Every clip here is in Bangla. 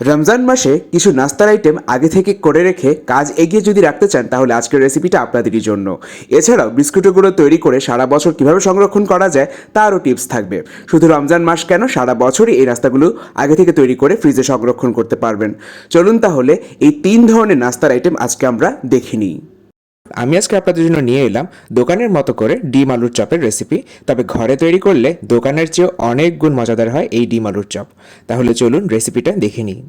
রমজান মাসে কিছু নাস্তার আইটেম আগে থেকে করে রেখে কাজ এগিয়ে যদি রাখতে চান, তাহলে আজকের রেসিপিটা আপনাদেরই জন্য। এছাড়াও বিস্কুটগুলো তৈরি করে সারা বছর কীভাবে সংরক্ষণ করা যায়, তারও টিপস থাকবে। শুধু রমজান মাস কেন, সারা বছরই এই নাস্তাগুলো আগে থেকে তৈরি করে ফ্রিজে সংরক্ষণ করতে পারবেন। চলুন তাহলে এই তিন ধরনের নাস্তার আইটেম আজকে আমরা দেখে নিই। আমি আজকে আপনাদের জন্য নিয়ে এলাম দোকানের মতো করে ডিম আলুর চপের রেসিপি তবে ঘরে তৈরি করলে দোকানের চেয়ে অনেক গুণ মজাদার হয় এই ডিম আলুর চপ। তাহলে চলুন রেসিপিটা দেখে নিই।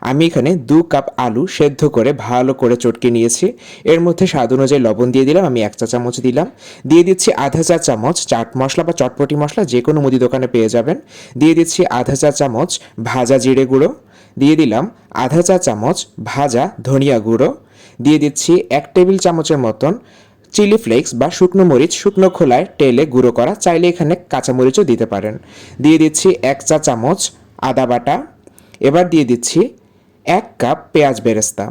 আমি এখানে দু কাপ আলু সেদ্ধ করে ভালো করে চটকে নিয়েছি। এর মধ্যে স্বাদ অনুযায়ী লবণ দিয়ে দিলাম, আমি এক চা চামচ দিলাম। দিয়ে দিচ্ছি আধা চা চামচ চাট মশলা বা চটপটি মশলা, যে কোনো মুদি দোকানে পেয়ে যাবেন। দিয়ে দিচ্ছি আধা চা চামচ ভাজা জিরে গুঁড়ো। দিয়ে দিলাম আধা চা চামচ ভাজা ধনিয়া গুঁড়ো। দিয়ে দিচ্ছি এক টেবিল চামচের মতন চিলি ফ্লেক্স বা শুকনো মরিচ, শুকনো খোলায় টেলে গুঁড়ো করা। চাইলে এখানে কাঁচা মরিচও দিতে পারেন। দিয়ে দিচ্ছি এক চা চামচ আদা বাটা। এবার দিয়ে দিচ্ছি এক কাপ পেঁয়াজ বেরেস্তা।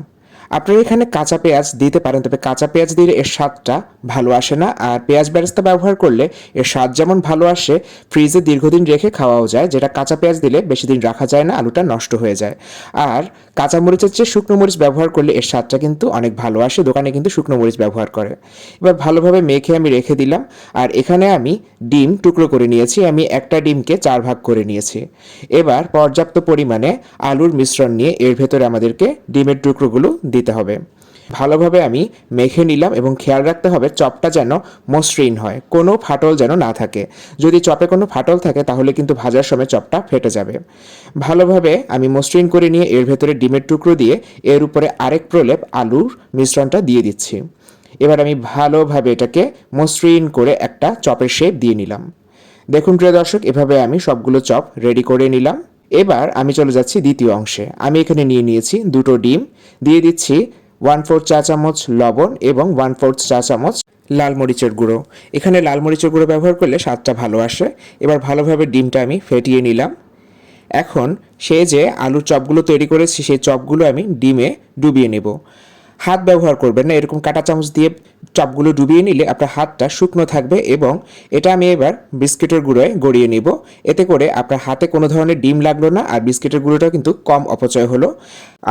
আপনারা এখানে কাঁচা পেঁয়াজ দিতে পারেন, তবে কাঁচা পেঁয়াজ দিলে এর স্বাদটা ভালো আসে না। আর পেঁয়াজ বেরেস্তা ব্যবহার করলে এর স্বাদ যেমন ভালো আসে, ফ্রিজে দীর্ঘদিন রেখে খাওয়াও যায়, যেটা কাঁচা পেঁয়াজ দিলে বেশি দিন রাখা যায় না, আলুটা নষ্ট হয়ে যায়। আর কাঁচা মরিচের চেয়ে শুকনো মরিচ ব্যবহার করলে এর স্বাদটা কিন্তু অনেক ভালো আসে। দোকানে কিন্তু শুকনো মরিচ ব্যবহার করে। এবার ভালোভাবে মেখে আমি রেখে দিলাম। আর এখানে আমি ডিম টুকরো করে নিয়েছি। আমি একটা ডিমকে চার ভাগ করে নিয়েছি। এবার পর্যাপ্ত পরিমাণে আলুর মিশ্রণ নিয়ে এর ভেতরে আমাদেরকে ডিমের টুকরোগুলো দিতে হবে। ভালোভাবে আমি মেখে নিলাম এবং খেয়াল রাখতে হবে চপটা যেন মসৃণ হয়, কোনো ফাটল যেন না থাকে। যদি চপে কোনো ফাটল থাকে, তাহলে কিন্তু ভাজার সময় চপটা ফেটে যাবে। ভালোভাবে আমি মসৃণ করে নিয়ে এর ভেতরে ডিমের টুকরো দিয়ে এর উপরে আরেক প্রলেপ আলুর মিশ্রণটা দিয়ে দিচ্ছি। এবার আমি ভালোভাবে এটাকে মসৃণ করে একটা চপের শেপ দিয়ে নিলাম। দেখুন, প্রিয় দর্শক, এভাবে আমি সবগুলো চপ রেডি করে নিলাম। এবার আমি চলে যাচ্ছি দ্বিতীয় অংশে। আমি এখানে নিয়ে নিয়েছি দুটো ডিম। দিয়ে দিচ্ছি ওয়ান ফোর্থ চা চামচ লবণ এবং ওয়ান ফোর্থ চা চামচ লাল মরিচের গুঁড়ো। এখানে লাল মরিচের গুঁড়ো ব্যবহার করলে স্বাদটা ভালো আসে। এবার ভালোভাবে ডিমটা আমি ফেটিয়ে নিলাম। এখন সে যে আলুর চপগুলো তৈরি করেছি, সেই চপগুলো আমি ডিমে ডুবিয়ে নেব। হাত ব্যবহার করবেন না। এরকম কাঁটা চামচ দিয়ে চপগুলো ডুবিয়ে নিলে আপনার হাতটা শুকনো থাকবে এবং এটা আমি এবার বিস্কিটের গুঁড়োয় গড়িয়ে নিব। এতে করে আপনার হাতে কোনো ধরনের ডিম লাগল না আর বিস্কিটের গুঁড়োটাও কিন্তু কম অপচয় হলো।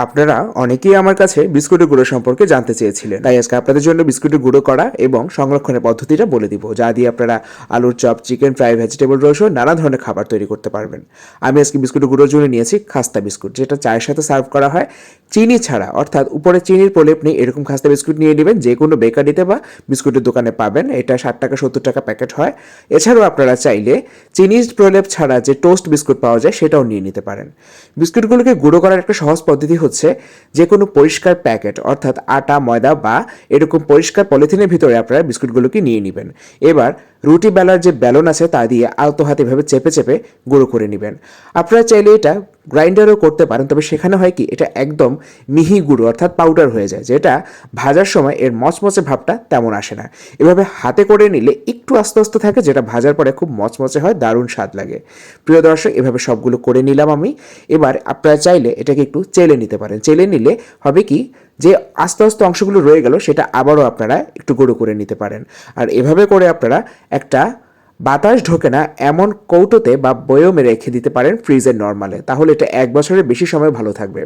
আপনারা অনেকেই আমার কাছে বিস্কুটের গুঁড়ো সম্পর্কে জানতে চেয়েছিলেন। তাই আজকে আপনাদের জন্য বিস্কুটের গুঁড়ো করা এবং সংরক্ষণের পদ্ধতিটা বলে দিব, যা দিয়ে আপনারা আলুর chop, chicken fry, vegetable roll সহ নানা ধরনের খাবার তৈরি করতে পারবেন। আমি আজকে বিস্কুটের গুঁড়োর জন্য নিয়েছি খাস্তা বিস্কুট, যেটা চায়ের সাথে সার্ভ করা হয়। চিনি ছাড়া, অর্থাৎ উপরে চিনির প্রলেপ নেই এরকম খাস্তা বিস্কুট নিয়ে নেবেন যে কোনো বেকারিতে বা বিস্কুটের দোকানে পাবেন। এটা ষাট টাকা, সত্তর টাকা প্যাকেট হয়। এছাড়াও আপনারা চাইলে চিনিজ প্রলেপ ছাড়া যে টোস্ট বিস্কুট পাওয়া যায়, সেটাও নিয়ে নিতে পারেন। বিস্কুটগুলোকে গুঁড়ো করার একটা সহজ পদ্ধতি হচ্ছে যে কোনো পরিষ্কার প্যাকেট, অর্থাৎ আটা, ময়দা বা এরকম পরিষ্কার পলিথিনের ভিতরে আপনারা বিস্কুটগুলোকে নিয়ে নেবেন। এবার রুটি বেলার যে বেলন আছে তা দিয়ে আলতো হাতে এভাবে চেপে চেপে গুঁড়ো করে নেবেন। আপনারা চাইলে এটা গ্রাইন্ডারও করতে পারেন, তবে সেখানে হয় কি, এটা একদম মিহি গুঁড়ো, অর্থাৎ পাউডার হয়ে যায়, যেটা ভাজার সময় এর মচমচে ভাবটা তেমন আসে না। এভাবে হাতে করে নিলে একটু আস্তে আস্তে থাকে, যেটা ভাজার পরে খুব মচমচে হয়, দারুণ স্বাদ লাগে। প্রিয় দর্শক, এভাবে সবগুলো করে নিলাম আমি। এবার আপনারা চাইলে এটাকে একটু চেলে নিতে পারেন। চেলে নিলে হবে কি যে আস্তে আস্তে অংশগুলো রয়ে গেল, সেটা আবারও আপনারা একটু গুঁড়ো করে নিতে পারেন। আর এভাবে করে আপনারা একটা বাতাস ঢোকে না, এমন কৌটোতে বা বয়মে রেখে দিতে পারেন ফ্রিজের নর্মালে। তাহলে এটা এক বছরের বেশি সময় ভালো থাকবে।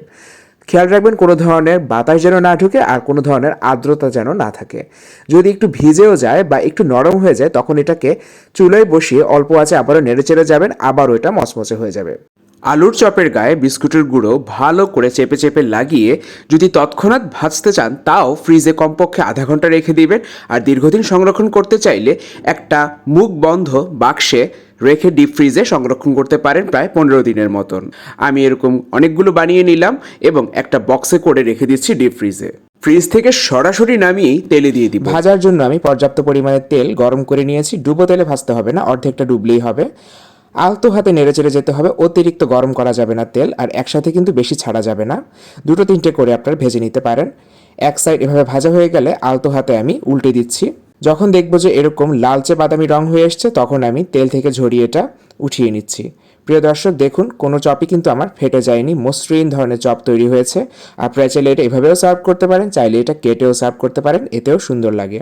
খেয়াল রাখবেন, কোনো ধরনের বাতাস যেন না ঢুকে আর কোনো ধরনের আর্দ্রতা যেন না থাকে। যদি একটু ভিজেও যায় বা একটু নরম হয়ে যায়, তখন এটাকে চুলোয় বসিয়ে অল্প আছে আবারও নেড়ে চেড়ে যাবেন, আবারও এটা মচমচে হয়ে যাবে। আলুর চপের গায়ে বিস্কুটের গুঁড়ো ভালো করে চেপে চেপে লাগিয়ে যদি তৎক্ষণাৎ ভাজতে চান, তাও ফ্রিজে কমপক্ষে আধা ঘণ্টা রেখে দিবেন। আর দীর্ঘদিন সংরক্ষণ করতে চাইলে একটা মুখ বন্ধ বাক্সে রেখে ডিপ ফ্রিজে সংরক্ষণ করতে পারেন প্রায় পনেরো দিনের মতন। আমি এরকম অনেকগুলো বানিয়ে নিলাম এবং একটা বক্সে করে রেখে দিচ্ছি ডিপ ফ্রিজে ফ্রিজ থেকে সরাসরি নামিয়েই তেলে দিয়ে দিই ভাজার জন্য আমি পর্যাপ্ত পরিমাণে তেল গরম করে নিয়েছি। ডুবো তেলে ভাজতে হবে না, অর্ধেকটা ডুবলেই হবে। আলতো হাতে নেড়ে চেড়ে যেতে হবে, অতিরিক্ত গরম করা যাবে না তেল আর একসাথে কিন্তু বেশি ছাড়া যাবে না। দুটো তিনটে করে আপনারা ভেজে নিতে পারেন। এক সাইড এভাবে ভাজা হয়ে গেলে আলতো হাতে আমি উল্টে দিচ্ছি। যখন দেখব যে এরকম লালচে বাদামি রং হয়ে এসছে, তখন আমি তেল থেকে ঝরিয়ে এটা উঠিয়ে নিচ্ছি। প্রিয় দর্শক, দেখুন, কোনো চপই কিন্তু আমার ফেটে যায়নি। মসৃণ ধরনের চপ তৈরি হয়েছে। আপনারা চাইলে এটা এভাবেও সার্ভ করতে পারেন, চাইলে এটা কেটেও সার্ভ করতে পারেন, এতেও সুন্দর লাগে।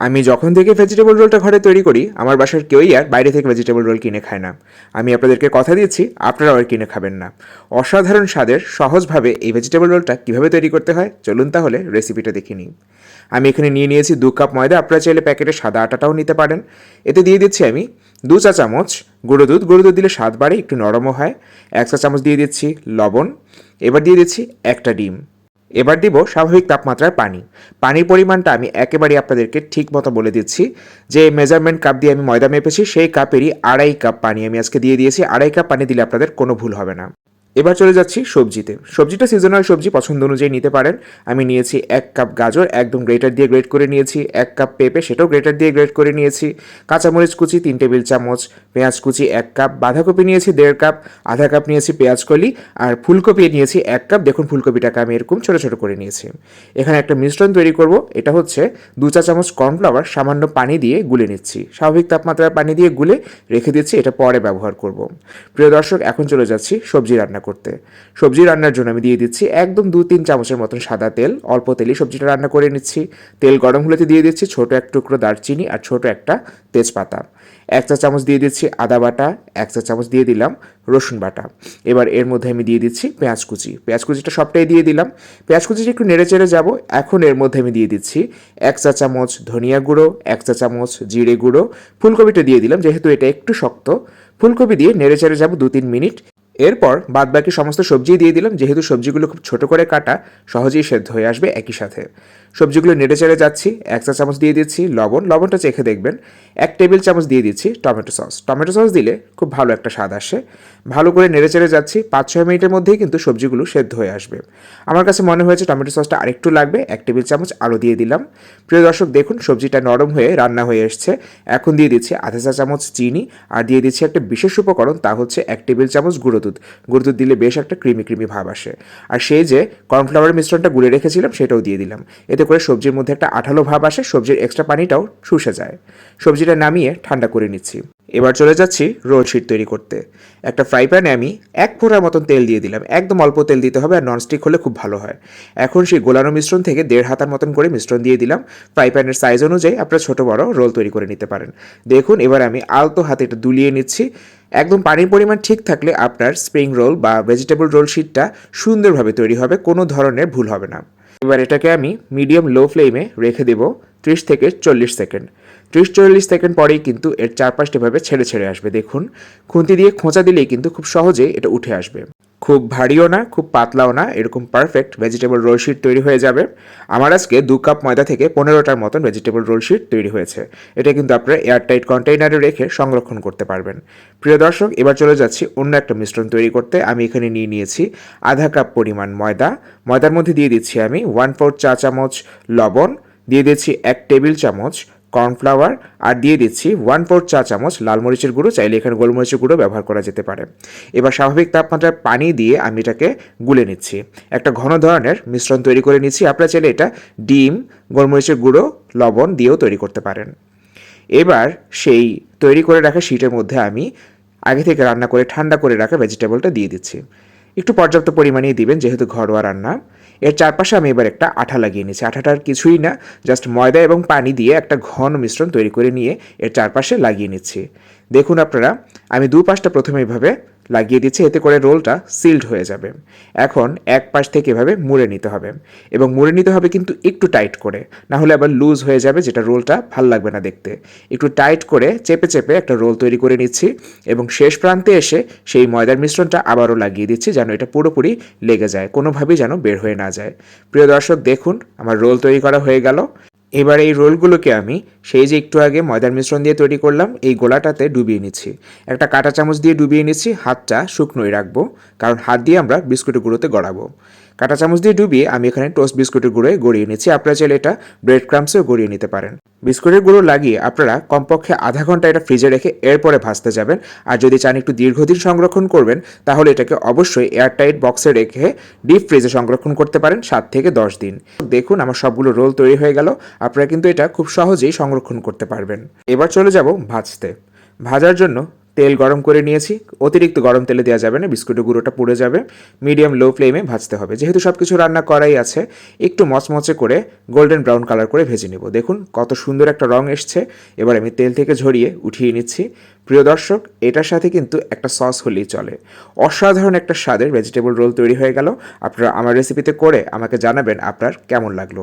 আমি যখন থেকে ভেজিটেবল রোলটা ঘরে তৈরি করি, আমার বাসার কেউই আর বাইরে থেকে ভেজিটেবল রোল কিনে খায় না। আমি আপনাদেরকে কথা দিচ্ছি, আপনারাও আর কিনে খাবেন না। অসাধারণ স্বাদের, সহজভাবে এই ভেজিটেবল রোলটা কীভাবে তৈরি করতে হয়, চলুন তাহলে রেসিপিটা দেখে নিই। আমি এখানে নিয়ে নিয়েছি দু কাপ ময়দা, আপনারা চাইলে প্যাকেটে সাদা আটাটাও নিতে পারেন। এতে দিয়ে দিচ্ছি আমি দু চা চামচ গুঁড়ো দুধ। গুঁড়ো দুধ দিলে স্বাদ বাড়ে, একটু নরমও হয়। এক চা চামচ দিয়ে দিচ্ছি লবণ। এবার দিয়ে দিচ্ছি একটা ডিম। এবার দিব স্বাভাবিক তাপমাত্রার পানি। পানির পরিমাণটা আমি একেবারেই আপনাদেরকে ঠিক মতো বলে দিচ্ছি যে মেজারমেন্ট কাপ দিয়ে আমি ময়দা মেপেছি, সেই কাপেরই আড়াই কাপ পানি আমি আজকে দিয়ে দিয়েছি। আড়াই কাপ পানি দিলে আপনাদের কোনো ভুল হবে না। এবার চলে যাচ্ছি সবজিতে। সবজিটা সিজনাল সবজি, পছন্দ অনুযায়ী নিতে পারেন। আমি নিয়েছি এক কাপ গাজর, একদম গ্রেটার দিয়ে গ্রেট করে নিয়েছি। এক কাপ পেঁপে, সেটাও গ্রেটার দিয়ে গ্রেট করে নিয়েছি। কাঁচামরিচ কুচি, তিন টেবিল চামচ পেঁয়াজ কুচি, এক কাপ বাঁধাকপি নিয়েছি দেড় কাপ আধা কাপ নিয়েছি পেঁয়াজ কলি, আর ফুলকপি নিয়েছি এক কাপ দেখুন ফুলকপিটাকে আমি এরকম ছোটো ছোটো করে নিয়েছি। এখানে একটা মিশ্রণ তৈরি করব। এটা হচ্ছে দু চা চামচ কর্নফ্লাওয়ার সামান্য পানি দিয়ে গুলে নিচ্ছি। স্বাভাবিক তাপমাত্রার পানি দিয়ে গুলে রেখে দিচ্ছি। এটা পরে ব্যবহার করব। প্রিয় দর্শক, এখন চলে যাচ্ছি সবজি রান্না করতে। সবজি রান্নার জন্য আমি দিয়ে দিচ্ছি একদম দু তিন চামচের মতন সাদা তেল। অল্প তেলেই সবজিটা রান্না করে নিচ্ছি। তেল গরম হলেতে দিয়ে দিচ্ছি ছোট এক টুকরো দারচিনি আর ছোট একটা তেজপাতা। এক চা চামচ দিয়ে দিচ্ছি আদা বাটা, এক চা চামচ দিয়ে দিলাম রসুন বাটা। এবার এর মধ্যে আমি দিয়ে দিচ্ছি পেঁয়াজ কুচি। পেঁয়াজ কুচিটা সবটাই দিয়ে দিলাম। পেঁয়াজ কুচিটা একটু নেড়ে চেড়ে যাব। এখন এর মধ্যে আমি দিয়ে দিচ্ছি এক চা চামচ ধনিয়া গুঁড়ো, এক চা চামচ জিরে গুঁড়ো। ফুলকপিটা দিয়ে দিলাম, যেহেতু এটা একটু শক্ত। ফুলকপি দিয়ে নেড়ে চেড়ে যাব দু তিন মিনিট। এরপর বাদবাকি সমস্ত সবজি দিয়ে দিলাম। যেহেতু সবজিগুলো খুব ছোট করে কাটা, সহজেই সেদ্ধ হয়ে আসবে একই সাথে। সবজিগুলো নেড়ে চেড়ে যাচ্ছি। এক চা চামচ দিয়ে দিচ্ছি লবণ। লবণটা চেখে দেখবেন, এক টেবিল চামচ দিয়ে দিচ্ছি টমেটো সস। টমেটো সস দিলে খুব ভালো একটা স্বাদ আসে। ভালো করে নেড়ে চেড়ে যাচ্ছি। পাঁচ ছয় মিনিটের মধ্যেই কিন্তু সবজিগুলো সেদ্ধ হয়ে আসবে। আমার কাছে মনে হয়েছে টমেটো সসটা আরেকটু লাগবে। এক টেবিল চামচ আরও দিয়ে দিলাম। প্রিয় দর্শক, দেখুন সবজিটা নরম হয়ে রান্না হয়ে এসছে। এখন দিয়ে দিচ্ছি আধা চা চামচ চিনি। আর দিয়ে দিচ্ছি একটা বিশেষ উপকরণ, তা হচ্ছে এক টেবিল চামচ দুধ গুঁড়ো দুধ দিলে বেশ একটা ক্রিমি ক্রিমি ভাব আসে। আর সেই যে কর্নফ্লাওয়ারের মিশ্রণটা গুলে রেখেছিলাম, সেটাও দিয়ে দিলাম। এতে করে সবজির মধ্যে একটা আঠালো ভাব আসে, সবজির এক্সট্রা পানিটাও শুষে যায়। সবজিটা নামিয়ে ঠান্ডা করে নিচ্ছি। এবার চলে যাচ্ছি রোল শিট তৈরি করতে। একটা ফ্রাই প্যানে আমি এক ফোঁটার মতন তেল দিয়ে দিলাম। একদম অল্প তেল দিতে হবে আর ননস্টিক হলে খুব ভালো হয়। এখন সেই গোলানো মিশ্রণ থেকে দেড় হাতার মতন করে মিশ্রণ দিয়ে দিলাম। ফ্রাই প্যানের সাইজ অনুযায়ী আপনারা ছোটো বড় রোল তৈরি করে নিতে পারেন। দেখুন, এবার আমি আলতো হাতে এটা দুলিয়ে নিচ্ছি। একদম পানির পরিমাণ ঠিক থাকলে আপনার স্প্রিং রোল বা ভেজিটেবল রোল শিটটা সুন্দরভাবে তৈরি হবে, কোনো ধরনের ভুল হবে না। এবার এটাকে আমি মিডিয়াম লো ফ্লেমে রেখে দেবো ত্রিশ থেকে চল্লিশ সেকেন্ড। ত্রিশ চল্লিশ সেকেন্ড পরেই কিন্তু এর চারপাশটা এভাবে ছেড়ে ছেড়ে আসবে। দেখুন, খুন্তি দিয়ে খোঁচা দিলেই কিন্তু খুব সহজেই এটা উঠে আসবে। খুব ভারীও না, খুব পাতলাও না, এরকম পারফেক্ট ভেজিটেবল রোল শিট তৈরি হয়ে যাবে। আমার আজকে দু কাপ ময়দা থেকে পনেরোটার মতন ভেজিটেবল রোল শিট তৈরি হয়েছে। এটা কিন্তু আপনারা এয়ারটাইট কন্টেইনারে রেখে সংরক্ষণ করতে পারবেন। প্রিয় দর্শক, এবার চলে যাচ্ছি অন্য একটা মিশ্রণ তৈরি করতে। আমি এখানে নিয়ে নিয়েছি আধা কাপ পরিমাণ ময়দা। ময়দার মধ্যে দিয়ে দিচ্ছি আমি ওয়ান ফোর চা চামচ লবণ, দিয়ে দিচ্ছি এক টেবিল চামচ কর্নফ্লাওয়ার আর দিয়ে দিচ্ছি ওয়ান ফোর চা চামচ লাল মরিচের গুঁড়ো, চাইলে এখানে গোলমরিচের গুঁড়ো ব্যবহার করা যেতে পারে। এবার স্বাভাবিক তাপমাত্রায় পানি দিয়ে আমি এটাকে গুলে নিচ্ছি। একটা ঘন ধরনের মিশ্রণ তৈরি করে নিচ্ছি। আপনারা চাইলে এটা ডিম, গোলমরিচের গুঁড়ো, লবণ দিয়েও তৈরি করতে পারেন। এবার সেই তৈরি করে রাখা শীটের মধ্যে আমি আগে থেকে রান্না করে, ঠান্ডা করে রাখা ভেজিটেবলটা দিয়ে দিচ্ছি। একটু পর্যাপ্ত পরিমাণেই দিবেন, যেহেতু ঘরোয়া রান্না। এর চারপাশে আমি এবার একটা আঠা লাগিয়ে নিয়েছি। আঠাটার কিছুই না, জাস্ট ময়দা এবং পানি দিয়ে একটা ঘন মিশ্রণ তৈরি করে নিয়ে এর চারপাশে লাগিয়ে নিচ্ছি। দেখুন আপনারা, আমি দু পাশটা প্রথমে এভাবে লাগিয়ে দিচ্ছি, এতে করে রোলটা সিল্ড হয়ে যাবে। এখন এক পাশ থেকে এভাবে মুড়ে নিতে হবে এবং মুড়ে নিতে হবে কিন্তু একটু টাইট করে, না হলে আবার লুজ হয়ে যাবে যেটা রোলটা ভালো লাগবে না দেখতে। একটু টাইট করে চেপে চেপে একটা রোল তৈরি করে নিচ্ছি এবং শেষ প্রান্তে এসে সেই ময়দার মিশ্রণটা আবারও লাগিয়ে দিচ্ছি যেন এটা পুরোপুরি লেগে যায়, কোনোভাবেই যেন বের হয়ে না যায়। প্রিয় দর্শক, দেখুন, আমার রোল তৈরি করা হয়ে গেল। এবার এই রোলগুলোকে আমি সেই যে একটু আগে ময়দার মিশ্রণ দিয়ে তৈরি করলাম, এই গোলাটাতে ডুবিয়ে নিচ্ছি। একটা কাঁটা চামচ দিয়ে ডুবিয়ে নিচ্ছি, হাতটা শুকনোই রাখব, কারণ হাত দিয়ে আমরা বিস্কুটের গুঁড়োতে গড়াবো। কাঁটা চামচ দিয়ে ডুবিয়ে আমি এখানে টোস্ট বিস্কুটের গুঁড়োয় গড়িয়ে নিচ্ছি। আপনারা চাইলে এটা ব্রেড ক্রামসেও গড়িয়ে নিতে পারেন। বিস্কুটের গুঁড়ো লাগিয়ে আপনারা কমপক্ষে আধা ঘণ্টা এটা ফ্রিজে রেখে এরপরে ভাজতে যাবেন। আর যদি চান একটু দীর্ঘদিন সংরক্ষণ করবেন, তাহলে এটাকে অবশ্যই এয়ারটাইট বক্সে রেখে ডিপ ফ্রিজে সংরক্ষণ করতে পারেন সাত থেকে দশ দিন। দেখুন, আমার সবগুলো রোল তৈরি হয়ে গেল। আপনারা কিন্তু এটা খুব সহজেই সংরক্ষণ করতে পারবেন। এবার চলে যাব ভাজতে। ভাজার জন্য তেল গরম করে নিয়েছি। অতিরিক্ত গরম তেলে দেওয়া যাবে না, বিস্কুটের গুঁড়োটা পুড়ে যাবে। মিডিয়াম লো ফ্লেমে ভাজতে হবে। যেহেতু সব কিছু রান্না করাই আছে, একটু মচমচে করে গোল্ডেন ব্রাউন কালার করে ভেজে নেব। দেখুন, কত সুন্দর একটা রং এসছে। এবার আমি তেল থেকে ঝরিয়ে উঠিয়ে নিচ্ছি। প্রিয় দর্শক, এটার সাথে কিন্তু একটা সস হলেই চলে। অসাধারণ একটা স্বাদের ভেজিটেবল রোল তৈরি হয়ে গেল। আপনারা আমার রেসিপিতে করে আমাকে জানাবেন আপনার কেমন লাগল।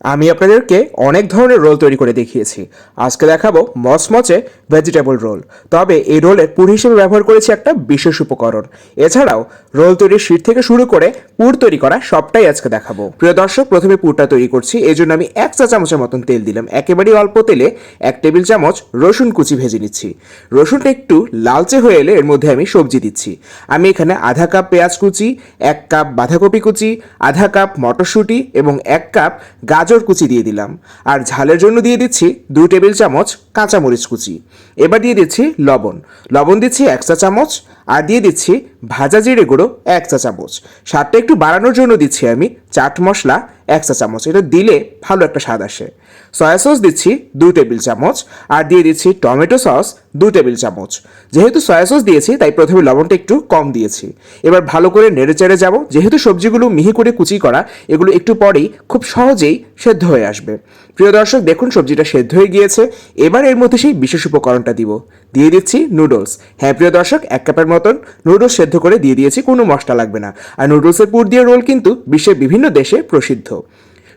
আমি আপনাদেরকে অনেক ধরনের রোল তৈরি করে দেখিয়েছি। আজকে দেখাবো মচমচে ভেজিটেবল রোল তবে এই রোলের পুর হিসেবে ব্যবহার করেছি একটা বিশেষ উপকরণ। এছাড়াও রোল তৈরির শীট থেকে শুরু করে পুর তৈরি করা সবটাই আজকে দেখাবো। প্রিয় দর্শক, প্রথমে পুরটা তৈরি করছি। এই জন্য আমি এক চা চামচের মতন তেল দিলাম। একেবারেই অল্প তেলে এক টেবিল চামচ রসুন কুচি ভেজে নিচ্ছি। রসুনটা একটু লালচে হয়ে এলে এর মধ্যে আমি সবজি দিচ্ছি। আমি এখানে আধা কাপ পেঁয়াজ কুচি, এক কাপ বাঁধাকপি কুচি, আধা কাপ মটরশুঁটি এবং এক কাপ গাজর কুচি দিয়ে দিলাম। আর ঝালের জন্য দিয়ে দিচ্ছি দু টেবিল চামচ কাঁচামরিচ কুচি। এবার দিয়ে দিচ্ছি লবণ। লবণ দিচ্ছি এক চা চামচ। আর দিয়ে দিচ্ছি ভাজা জিরে গুঁড়ো, এক চা চামচ। স্বাদটা একটু বাড়ানোর জন্য দিচ্ছি আমি চাট মশলা, এক চা চামচ। এটা দিলে ভালো একটা স্বাদ আসে। সয়া সস দিচ্ছি দু টেবিল চামচ আর দিয়ে দিচ্ছি টমেটো সস দু টেবিল চামচ। যেহেতু সয়া সস দিয়েছি, তাই প্রথমে লবণটা একটু কম দিয়েছি। এবার ভালো করে নেড়ে চেড়ে যাব। যেহেতু সবজিগুলো মিহি করে কুচি করা, এগুলো একটু পরেই খুব সহজেই সেদ্ধ হয়ে আসবে। প্রিয় দর্শক, দেখুন সবজিটা সেদ্ধ হয়ে গিয়েছে। এবার এর মধ্যে সেই বিশেষ উপকরণটা দিব। দিয়ে দিচ্ছি নুডলস। হ্যাঁ প্রিয় দর্শক, এক কাপের মতন নুডলস সেদ্ধ করে দিয়ে দিয়েছি, কোনো মশলা লাগবে না। আর নুডলসের পুর দিয়ে রোল কিন্তু বিশ্বের বিভিন্ন দেশে প্রসিদ্ধ।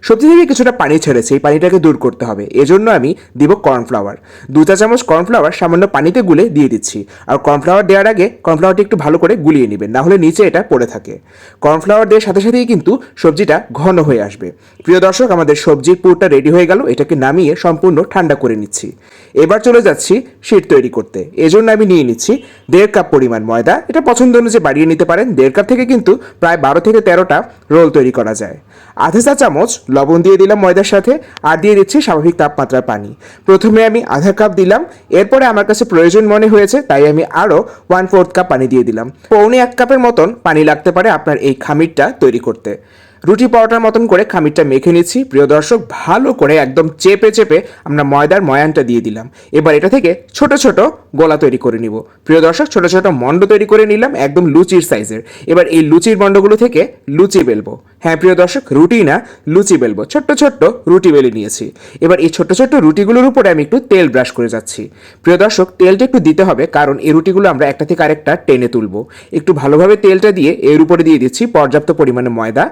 সবজি থেকে কিছুটা পানি ছেড়েছে, এই পানিটাকে দূর করতে হবে। এজন্য আমি দিব কর্নফ্লাওয়ার। দু চা চামচ কর্নফ্লাওয়ার সামান্য পানিতে গুলে দিয়ে দিচ্ছি। আর কর্নফ্লাওয়ার দেওয়ার আগে কর্নফ্লাওয়ারটি একটু ভালো করে গুলিয়ে নেবেন, না হলে নিচে এটা পড়ে থাকে। কর্নফ্লাওয়ার দেওয়ার সাথে সাথেই কিন্তু সবজিটা ঘন হয়ে আসবে। প্রিয় দর্শক, আমাদের সবজির পুরটা রেডি হয়ে গেল, এটাকে নামিয়ে সম্পূর্ণ ঠান্ডা করে নিচ্ছি। এবার চলে যাচ্ছি শীট তৈরি করতে। এজন্য আমি নিয়ে নিচ্ছি দেড় কাপ পরিমাণ ময়দা। এটা পছন্দ অনুযায়ী বাড়িয়ে নিতে পারেন। দেড় কাপ থেকে কিন্তু প্রায় বারো থেকে তেরোটা রোল তৈরি করা যায়। আধা চা চামচ লবণ দিয়ে দিলাম ময়দার সাথে, আর দিয়ে দিচ্ছি স্বাভাবিক তাপমাত্রার পানি। প্রথমে আমি আধা কাপ দিলাম, এরপরে আমার কাছে প্রয়োজন মনে হয়েছে, তাই আমি আরও ওয়ান ফোর্থ কাপ পানি দিয়ে দিলাম। পৌনে এক কাপের মতন পানি লাগতে পারে আপনার এই খামিরটা তৈরি করতে। রুটি পরোটার মতন করে খামিরটা মেখে নিচ্ছি। প্রিয় দর্শক, ভালো করে একদম চেপে চেপে আমরা ময়দার ময়ানটা দিয়ে দিলাম। এবার এটা থেকে ছোট ছোট গোলা তৈরি করে নিব। প্রিয় দর্শক, ছোট ছোট মণ্ড তৈরি করে নিলাম একদম লুচির সাইজের। এবার এই লুচির মণ্ডগুলো থেকে লুচি বেলবো। হ্যাঁ প্রিয় দর্শক, রুটি না, লুচি বেলবো। ছোট্ট ছোট্ট রুটি বেলে নিয়েছি। এবার এই ছোট্ট ছোট্ট রুটিগুলোর উপরে আমি একটু তেল ব্রাশ করে যাচ্ছি। প্রিয় দর্শক, তেলটা একটু দিতে হবে, কারণ এই রুটিগুলো আমরা একটা থেকে আরেকটা টেনে তুলবো। একটু ভালোভাবে তেলটা দিয়ে এর উপরে দিয়ে দিচ্ছি পর্যাপ্ত পরিমাণে ময়দা।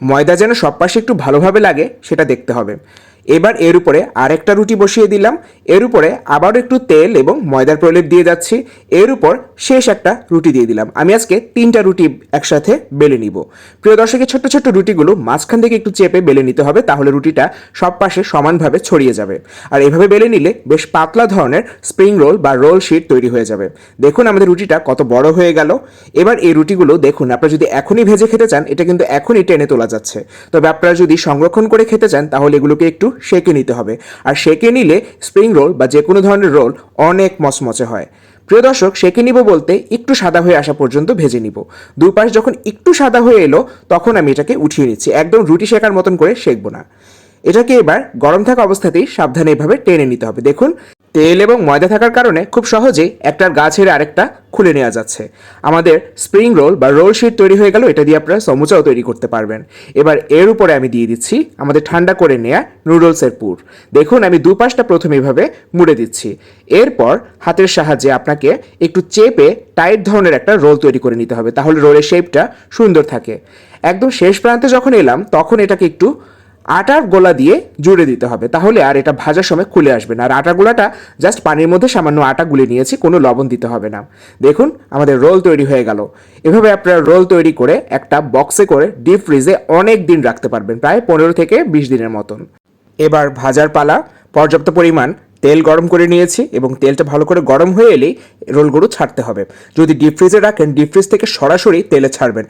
ময়দা যেন সব পাশে একটু ভালোভাবে লাগে সেটা দেখতে হবে। এবার এর উপরে আরেকটা রুটি বসিয়ে দিলাম। এর উপরে আবারও একটু তেল এবং ময়দার প্রলেপ দিয়ে যাচ্ছি। এর উপর শেষ একটা রুটি দিয়ে দিলাম। আমি আজকে তিনটা রুটি একসাথে বেলে নিব। প্রিয় দর্শকের ছোট্ট ছোট্ট রুটিগুলো মাঝখান থেকে একটু চেপে বেলে নিতে হবে, তাহলে রুটিটা সব পাশে সমানভাবে ছড়িয়ে যাবে। আর এভাবে বেলে নিলে বেশ পাতলা ধরনের স্প্রিং রোল বা রোল শিট তৈরি হয়ে যাবে। দেখুন আমাদের রুটিটা কত বড় হয়ে গেল। এবার এই রুটিগুলো দেখুন, আপনারা যদি এখনই ভেজে খেতে চান, এটা কিন্তু এখনই টেনে তোলা যাচ্ছে। তবে আপনারা যদি সংরক্ষণ করে খেতে চান, তাহলে এগুলোকে একটু সেকে নিতে হবে। আর সেকে নিলে স্প্রিং রোল বা যে কোনো ধরনের রোল অনেক মচমচে হয়। প্রিয় দর্শক সেকে নিব বলতে একটু সাদা হয়ে আসা পর্যন্ত ভেজে নিব। দুই পাশ যখন একটু সাদা হয়ে এলো, তখন আমি এটাকে উঠিয়ে নিচ্ছি। একদম রুটি শেখার মতন করে শেখবো না। এটাকে এবার গরম থাকা অবস্থাতেই সাবধানে এভাবে টেনে নিতে হবে। দেখুন তেল এবং ময়দা থাকার কারণে খুব সহজেই একটার গা ছেড়ে আরেকটা খুলে নেওয়া যাচ্ছে। আমাদের স্প্রিং রোল বা রোল শিট তৈরি হয়ে গেল, এটা দিয়ে আপনারা সমুচাও তৈরি করতে পারবেন। এবার এর উপরে আমি দিয়ে দিচ্ছি আমাদের ঠান্ডা করে নেওয়া নুডলসের পুর। দেখুন, আমি দুপাশটা প্রথমে এভাবে মুড়ে দিচ্ছি। এরপর হাতের সাহায্যে আপনাকে একটু চেপে টাইট ধরনের একটা রোল তৈরি করে নিতে হবে, তাহলে রোলের শেপটা সুন্দর থাকে। একদম শেষ প্রান্তে যখন এলাম, তখন এটাকে একটু আটার গোলা দিয়ে জুড়ে দিতে হবে। তাহলে আর এটা ভাজার সময় খুলে আসবে না। আর আটার গোলাটা জাস্ট পানির মধ্যে সামান্য আটা গুলে নিয়েছি, কোনো লবণ দিতে হবে না। দেখুন, আমাদের রোল তৈরি হয়ে গেল। এভাবে আপনারা রোল তৈরি করে একটা বক্সে করে ডিপ ফ্রিজে অনেক দিন রাখতে পারবেন, প্রায় পনেরো থেকে বিশ দিনের মতন। এবার ভাজার পালা, পর্যাপ্ত পরিমাণ তেল গরম করে নিয়েছি এবং তেলটা ভালো করে গরম হয়ে এলেই রোলগুলো ছাড়তে হবে। যদি ডিপ ফ্রিজে রাখেন ডিপ ফ্রিজ থেকে সরাসরি তেলে ছাড়বেন।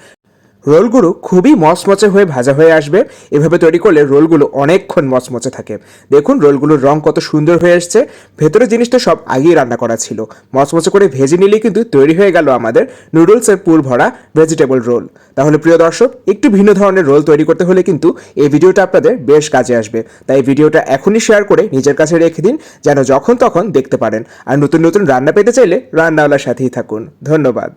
রোলগুলো খুবই মচমচে হয়ে ভাজা হয়ে আসবে। এভাবে তৈরি করলে রোলগুলো অনেকক্ষণ মচমচে থাকে। দেখুন রোলগুলোর রং কত সুন্দর হয়ে এসছে। ভেতরে জিনিসটা সব আগেই রান্না করা ছিল। মচমচে করে ভেজে নিলেই কিন্তু তৈরি হয়ে গেল আমাদের নুডলসের পুর ভরা ভেজিটেবল রোল তাহলে প্রিয় দর্শক, একটু ভিন্ন ধরনের রোল তৈরি করতে হলে কিন্তু এই ভিডিওটা আপনাদের বেশ কাজে আসবে। তাই ভিডিওটা এখনই শেয়ার করে নিজের কাছে রেখে দিন, যেন যখন তখন দেখতে পারেন। আর নতুন নতুন রান্না পেতে চাইলে রান্নাওয়ালার সাথেই থাকুন। ধন্যবাদ।